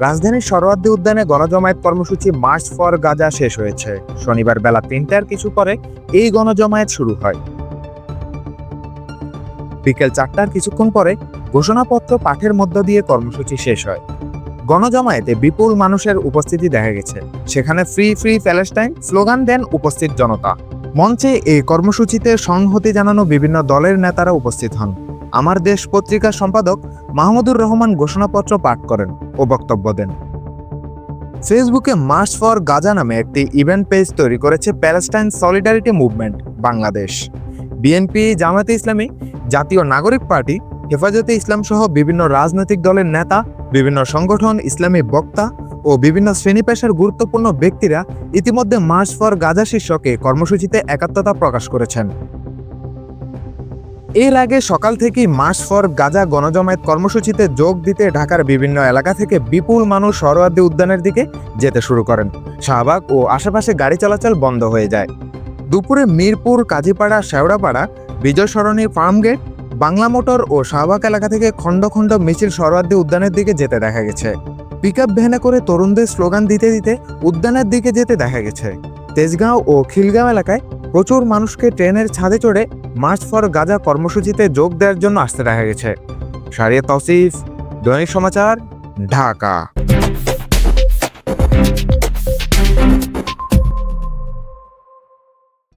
রাজধানীর সরোয়ার্দী উদ্যানে গণজমায়েত কর্মসূচি মার্চ ফর গাজা শেষ হয়েছে। শনিবার বেলা তিনটার কিছু পরে এই গণজমায়েত শুরু হয়। বিকেল চারটার কিছুক্ষণ পরে ঘোষণাপত্র পাঠের মধ্য দিয়ে কর্মসূচি শেষ হয়। গণজমায়েতে বিপুল মানুষের উপস্থিতি দেখা গেছে। সেখানে ফ্রি ফ্রি প্যালেস্টাইন স্লোগান দেন উপস্থিত জনতা। মঞ্চে এই কর্মসূচিতে সংহতি জানানো বিভিন্ন দলের নেতারা উপস্থিত হন। আমার দেশ পত্রিকার সম্পাদক মাহমুদুর রহমান ঘোষণাপত্র পাঠ করেন ও বক্তব্য দেন। ফেসবুকে মার্চ ফর গাজা নামে একটি ইভেন্ট পেজ তৈরি করেছে Palestine solidarity movement, Bangladesh. BNP, Jamaate Islami, Jatiya Nagorik party, হেফাজতে ইসলাম সহ বিভিন্ন রাজনৈতিক দলের নেতা, বিভিন্ন সংগঠন, ইসলামী বক্তা ও বিভিন্ন শ্রেণি পেশার গুরুত্বপূর্ণ ব্যক্তিরা ইতিমধ্যে মার্চ ফর গাজা শীর্ষকে কর্মসূচিতে একাত্মতা প্রকাশ করেছেন। এর আগে সকাল থেকেই মার্চ ফর গাজা গণজমায়েত কর্মসূচিতে যোগ দিতে ঢাকার বিভিন্ন এলাকা থেকে বিপুল মানুষ সরোয়ার্দী উদ্যানের দিকে যেতে শুরু করেন। শাহবাগ ও আশেপাশে গাড়ি চলাচল বন্ধ হয়ে যায়। দুপুরে মিরপুর, কাজীপাড়া, শেওড়াপাড়া বিজয় সরণী ফার্মগেট বাংলা মোটর ও শাহবাগ এলাকা থেকে খণ্ড খণ্ড মিছিল সরোয়ার্দী উদ্যানের দিকে যেতে দেখা গেছে। পিক আপ ভ্যানে করে তরুণদের স্লোগান দিতে দিতে উদ্যানের দিকে যেতে দেখা গেছে। তেজগাঁও ও খিলগাঁও এলাকায় প্রচুর মানুষকে ট্রেনের ছাদে চড়ে মার্চ ফর গাজা কর্মসূচিতে যোগ দেওয়ার জন্য আসতে দেখা গেছে। সারিয়া তৌসিফ, দৈনিক সমাচার, ঢাকা।